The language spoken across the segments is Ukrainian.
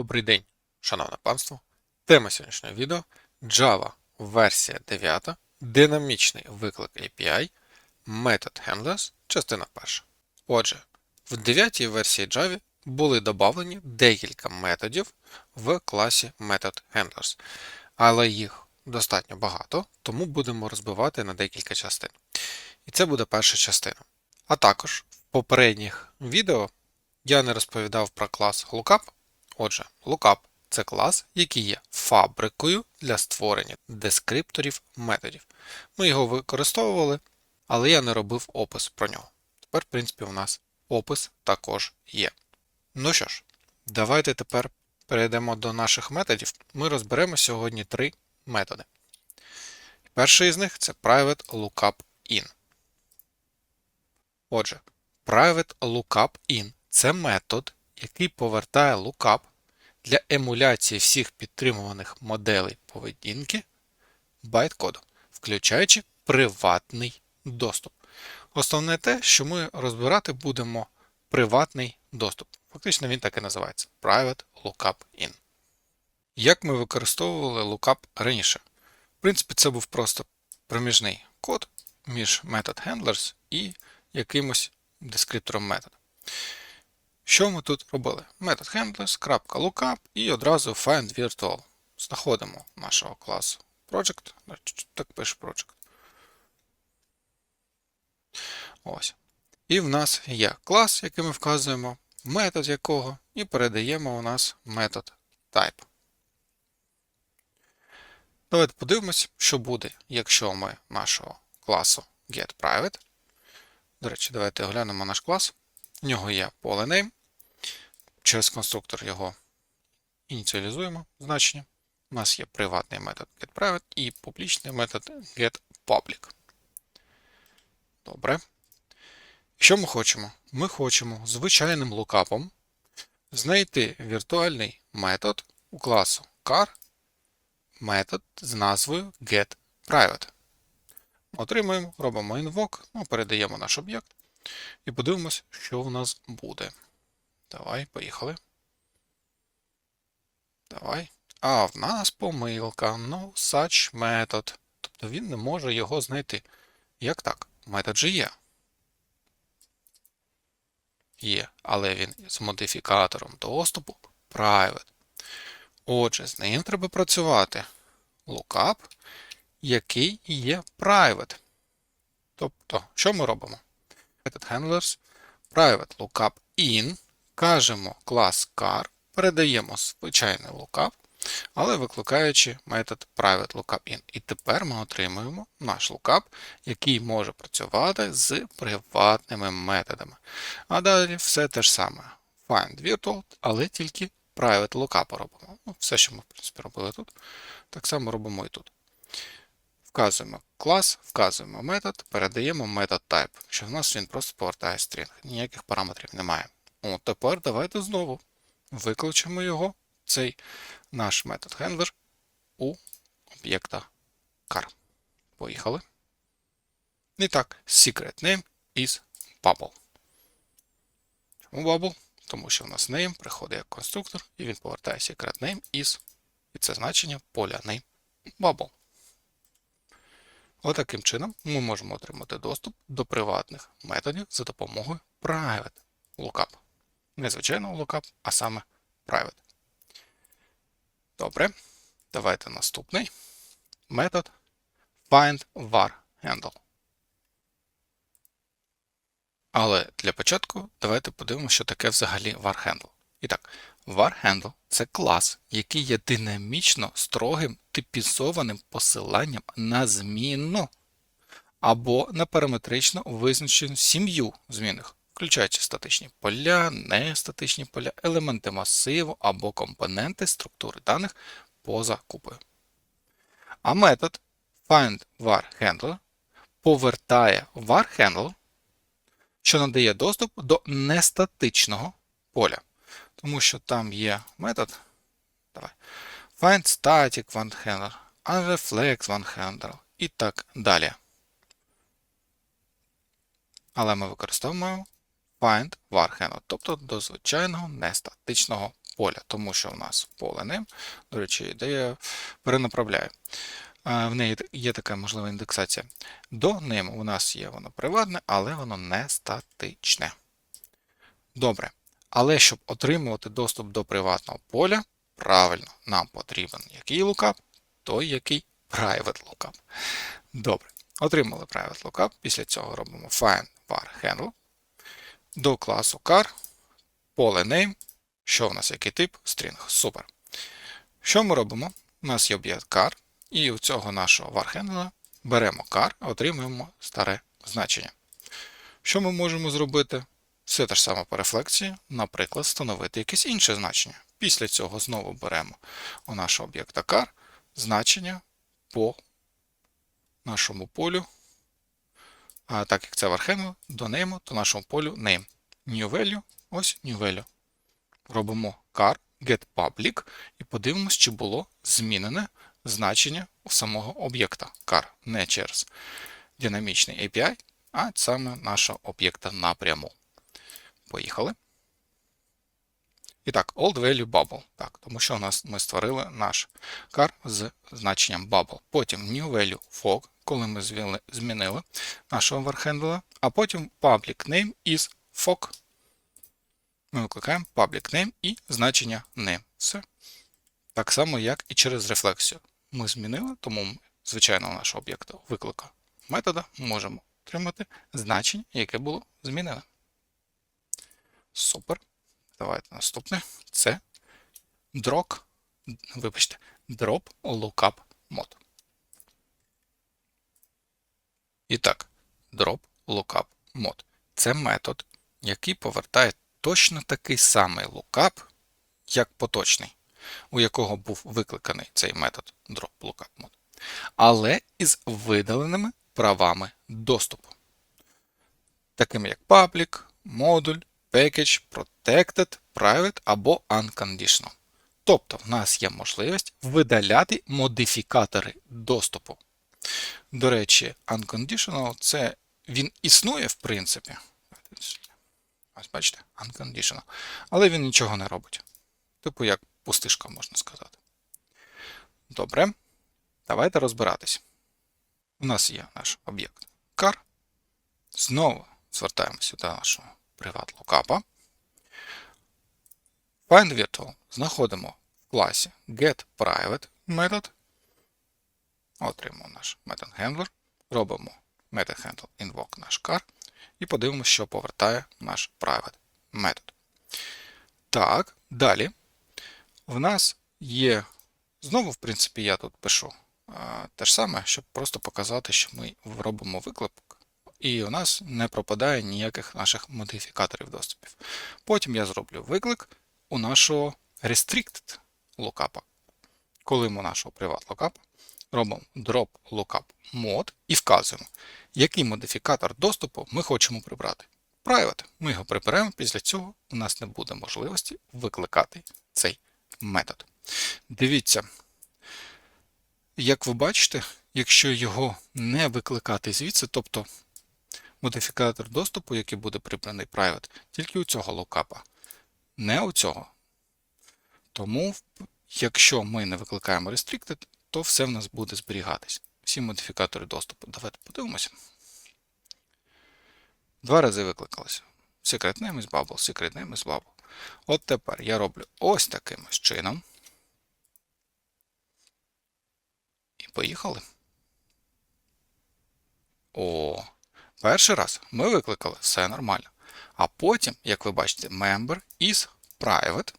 Добрий день, шановне панство. Тема сьогоднішнього відео Java версія 9, динамічний виклик API, метод handlers, частина перша. Отже, в 9 версії Java були додавлені декілька методів в класі Method Handlers, але їх достатньо багато, тому будемо розбивати на декілька частин. І це буде перша частина. А також в попередніх відео я не розповідав про клас Lookup. Отже, Lookup це клас, який є фабрикою для створення дескрипторів методів. Ми його використовували, але я не робив опис про нього. Тепер, в принципі, у нас опис також є. Ну що ж, давайте тепер перейдемо до наших методів. Ми розберемо сьогодні три методи. Перший із них це Private Lookup In. Отже, Private Lookup In це метод, який повертає lookup для емуляції всіх підтримуваних моделей поведінки байткоду, включаючи приватний доступ. Основне те, що ми розбирати будемо приватний доступ. Фактично він так і називається Private Lookup In. Як ми використовували lookup раніше? В принципі, це був просто проміжний код між метод handlers і якимось дескриптором методу. Що ми тут робили? Метод handlers.lookup і одразу find virtual. Знаходимо нашого класу project. Так пише project. Ось. І в нас є клас, який ми вказуємо, метод якого, і передаємо у нас метод type. Давайте подивимось, що буде, якщо ми нашого класу getPrivate. До речі, давайте оглянемо наш клас. У нього є поле name. Через конструктор його ініціалізуємо значення. У нас є приватний метод getPrivate і публічний метод getPublic. Добре. Що ми хочемо? Ми хочемо звичайним лукапом знайти віртуальний метод у класу car, метод з назвою getPrivate. Отримуємо, робимо invoke, ну, передаємо наш об'єкт і подивимось, що в нас буде. Давай, поїхали. Давай. А, в нас помилка. No such method. Тобто він не може його знайти. Як так? Метод же є. Є, але він з модифікатором доступу private. Отже, з ним треба працювати. Lookup, який є private. Тобто, що ми робимо? Method handlers private lookup in. Кажемо клас car, передаємо звичайний lookup, але викликаючи метод private lookup in. І тепер ми отримуємо наш lookup, який може працювати з приватними методами. А далі все те ж саме. Find virtual, але тільки private lookup робимо. Ну, Все, що ми, в принципі, робили тут, так само робимо і тут. Вказуємо клас, вказуємо метод, передаємо метод type, що в нас він просто повертає стрінг. Ніяких параметрів немає. От тепер давайте знову викличемо його, цей наш метод handler у об'єкта car. Поїхали. І так, secret name is bubble. Чому bubble? Тому що в нас name приходить як конструктор, і він повертає secret name is, і це значення поля name bubble. Отаким чином ми можемо отримати доступ до приватних методів за допомогою private lookup. Не звичайного lookup, а саме private. Добре. Давайте наступний метод find var handle. Але для початку давайте подивимося, що таке взагалі var handle. І так, handle це клас, який є динамічно строгим типізованим посиланням на зміну або на параметрично визначену сім'ю змінних, включаючи статичні поля, нестатичні поля, елементи масиву або компоненти структури даних поза купою. А метод findVarHandler повертає varHandle, що надає доступ до нестатичного поля. Тому що там є метод давай, find static OneHandler, unreflex OneHandler і так далі. Але ми використовуємо find var тобто до звичайного нестатичного поля, тому що у нас поле name, до речі, де я перенаправляю. В неї є така можлива індексація. До name у нас є воно приватне, але воно не статичне. Добре. Але щоб отримувати доступ до приватного поля, правильно, нам потрібен який lookup, той який private lookup. Добре. Отримали private lookup. Після цього робимо find var handle. До класу car, поле name. Що в нас який тип? String. Супер. Що ми робимо? У нас є об'єкт car, і у цього нашого handle беремо car, отримуємо старе значення. Що ми можемо зробити? Все те ж саме по рефлексії, наприклад, встановити якесь інше значення. Після цього знову беремо у нашого об'єкта car значення по нашому полю. А так як це вархено, до name, то нашому полю name. New value, ось new value. Робимо car get public і подивимось, чи було змінене значення у самого об'єкта car, не через динамічний API, а саме нашого об'єкта напряму. Поїхали. І так, old value bubble. Так, тому що у нас ми створили наш car з значенням bubble. Потім new value fog, коли ми змінили нашого вархендла, а потім public name is fog. Ми викликаємо public name і значення name. Все. Так само, як і через рефлексію. Ми змінили, тому ми, звичайно, нашого об'єкта виклика метода можемо отримати значення, яке було змінене. Супер. Давайте наступне. Це drop, вибачте, drop lookup mod. І так, drop lookup mod. Це метод, який повертає точно такий самий lookup, як поточний, у якого був викликаний цей метод drop lookup mod, але із видаленими правами доступу, такими як public, модуль, package, protected, private або unconditional. Тобто в нас є можливість видаляти модифікатори доступу. До речі, unconditional це він існує в принципі. Ось бачите, unconditional. Але він нічого не робить. Типу як пустишка, можна сказати. Добре. Давайте розбиратись. У нас є наш об'єкт car. Знову звертаємося до нашого приват лукапа. Find знаходимо в класі getPrivate метод. Отримаємо наш handler. Робимо handle invoke наш car. І подивимося, що повертає наш private метод. Так, далі. В нас є. Знову, в принципі, я тут пишу а, те ж саме, щоб просто показати, що ми робимо виклик, і у нас не пропадає ніяких наших модифікаторів доступів. Потім я зроблю виклик у нашого restricted lookup. Коли ми у нашого private lookup робимо drop lookup mod і вказуємо, який модифікатор доступу ми хочемо прибрати. Private. Ми його приберемо, після цього у нас не буде можливості викликати цей метод. Дивіться, як ви бачите, якщо його не викликати звідси, тобто модифікатор доступу, який буде прибраний private, тільки у цього локапа, не у цього. Тому, якщо ми не викликаємо restricted, то все в нас буде зберігатись. Всі модифікатори доступу. Давайте подивимося. Два рази викликалося. Secret name is bubble, secret name is bubble. От тепер я роблю ось таким чином. І поїхали. О, перший раз ми викликали все нормально. А потім, як ви бачите, member is private.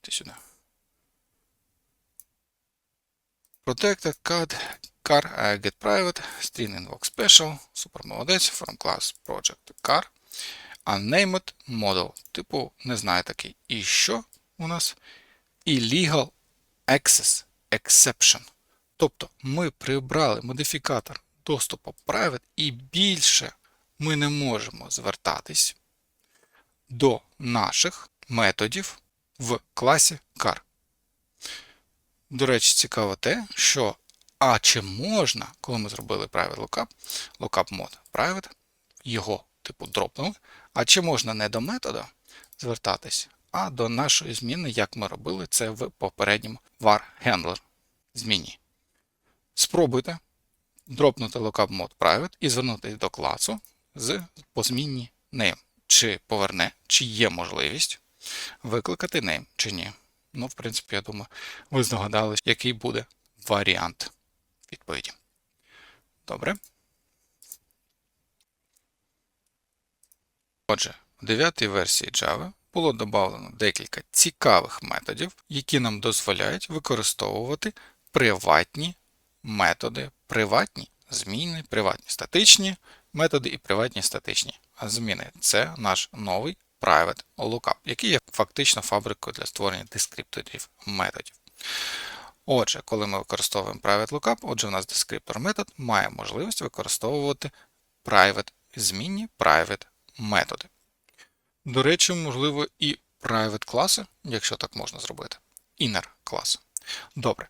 Ти сюди. Protected card, car uh, get private, string invoke special, супер молодець, from class project car, unnamed model, типу не знаю такий. І що у нас? Illegal access exception. Тобто ми прибрали модифікатор доступу private і більше ми не можемо звертатись до наших методів в класі car. До речі, цікаво те, що а чи можна, коли ми зробили private lookup, lookup mode private, його типу дропнули, а чи можна не до метода звертатись, а до нашої зміни, як ми робили це в попередньому var handler зміні. Спробуйте дропнути lookup mode private і звернутися до класу з по змінні name. Чи поверне, чи є можливість викликати name, чи ні. Ну, в принципі, я думаю, ви здогадались, який буде варіант відповіді. Добре. Отже, в 9 версії Java було додано декілька цікавих методів, які нам дозволяють використовувати приватні методи, приватні зміни, приватні статичні методи і приватні статичні зміни. Це наш новий private lookup, який є фактично фабрикою для створення дескрипторів методів. Отже, коли ми використовуємо private lookup, отже, у нас дескриптор метод має можливість використовувати private змінні private методи. До речі, можливо, і private класи, якщо так можна зробити. Inner класи. Добре.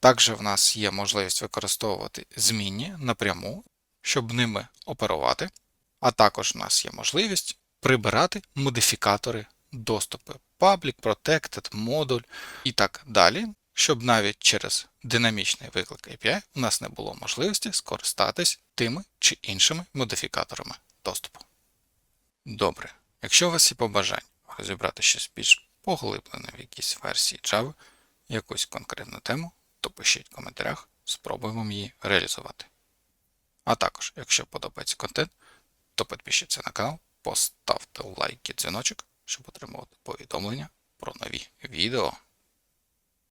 Також в нас є можливість використовувати змінні напряму, щоб ними оперувати. А також у нас є можливість прибирати модифікатори доступу Public, Protected, модуль і так далі, щоб навіть через динамічний виклик API у нас не було можливості скористатись тими чи іншими модифікаторами доступу. Добре. Якщо у вас є побажання розібрати щось більш поглиблене в якійсь версії Java, якусь конкретну тему, то пишіть в коментарях, спробуємо її реалізувати. А також, якщо подобається контент, то підпишіться на канал, поставте лайк і дзвіночок, щоб отримувати повідомлення про нові відео.